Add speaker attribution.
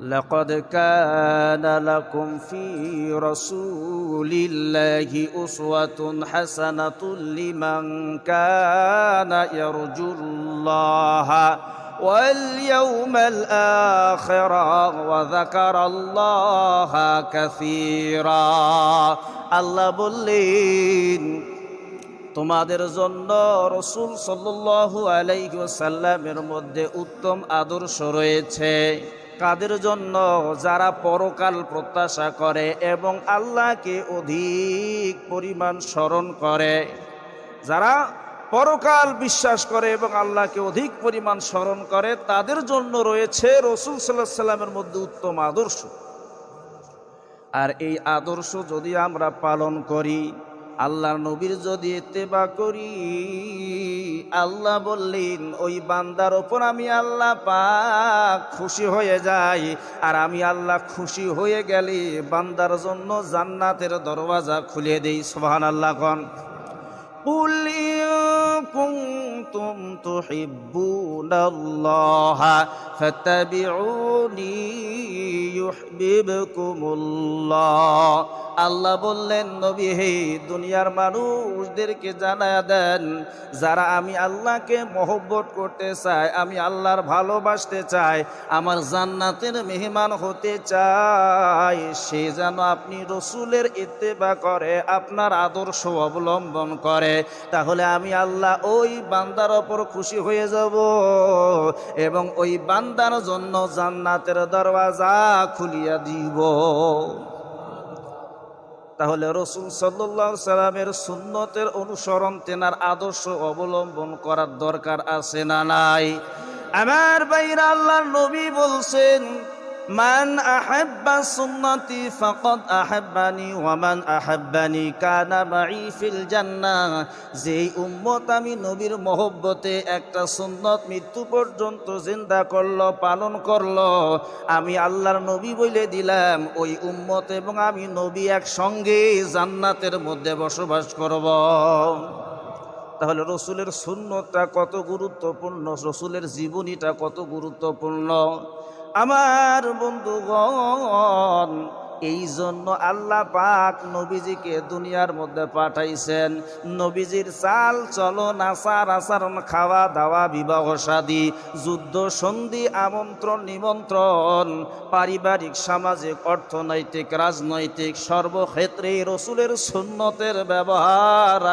Speaker 1: لقد كان لكم في رسول الله أسوة حسنة لمن كان يرجو الله واليوم الآخر وذكر الله كثيرا الله বললেন তোমাদের জন্য রসুল সাল্লু আলাইসাল্লামের মধ্যে উত্তম আদর্শ রয়েছে কাদের জন্য যারা পরকাল প্রত্যাশা করে এবং আল্লাহকে অধিক পরিমাণ স্মরণ করে? যারা পরকাল বিশ্বাস করে এবং আল্লাহকে অধিক পরিমাণ স্মরণ করে, তাদের জন্য রয়েছে রসুল সাল্লাহ সাল্লামের মধ্যে উত্তম আদর্শ। আর এই আদর্শ যদি আমরা পালন করি আল্লাহর নবীর যদি এতেবা করি আল্লাহ বললেন ওই বান্দার ওপর আমি আল্লাহ পাক খুশি হয়ে যাই আর আমি আল্লাহ খুশি হয়ে গেলে বান্দার জন্য জান্নাতের দরওয়াজা খুলে দেই সোহান আল্লাহ কন قل إن كنتم تحبون الله فاتبعوني يحببكم الله আল্লাহ বললেন, নবী, হে দুনিয়ার মানুষদেরকে জানায়া দেন, যারা আমি আল্লাহকে মহব্বত করতে চাই, আমি আল্লাহর ভালোবাসতে চাই, আমার জান্নাতের মেহমান হতে চাই, সে যেন আপনি রসুলের ইত্তেবা করে, আপনার আদর্শ অবলম্বন করে, তাহলে আমি আল্লাহ ওই বান্দার ওপর খুশি হয়ে যাব এবং ওই বান্দার জন্য জান্নাতের দরওয়াজা খুলিয়া দিব। তাহলে রসুল সাল্লাহ সাল্লামের সুন্নতের অনুসরণ তেনার আদর্শ অবলম্বন করার দরকার আছে না নাই? আমার বাইরা আল্লাহ নবী বলছেন মান আহাব্বা সুন্নতি ফাকাদ আহাব্বানি ওয়ামান আহাব্বানি কানা মাই ফিল জান্নাহ। যেই উম্মত আমি নবীর মহব্বতে একটা সুন্নত মৃত্যু পর্যন্ত জিন্দা করল, পালন করল, আমি আল্লাহর নবী বলে দিলাম, ওই উম্মত এবং আমি নবী একসঙ্গে জান্নাতের মধ্যে বসবাস করব। তাহলে রসুলের শূন্যটা কত গুরুত্বপূর্ণ? রসুলের জীবনীটা কত গুরুত্বপূর্ণ? আমার বন্ধুগণ, এই জন্য আল্লাহ পাক নবীজিকে দুনিয়ার মধ্যে পাঠাইছেন। নবীজির চাল চলন, আচার আচরণ, খাওয়া দাওয়া, বিবাহ সাদী, যুদ্ধ সন্ধি, আমন্ত্রণ, নিমন্ত্রণ, পারিবারিক, সামাজিক, অর্থনৈতিক, রাজনৈতিক সর্বক্ষেত্রে রসুলের সুন্নতের ব্যবহার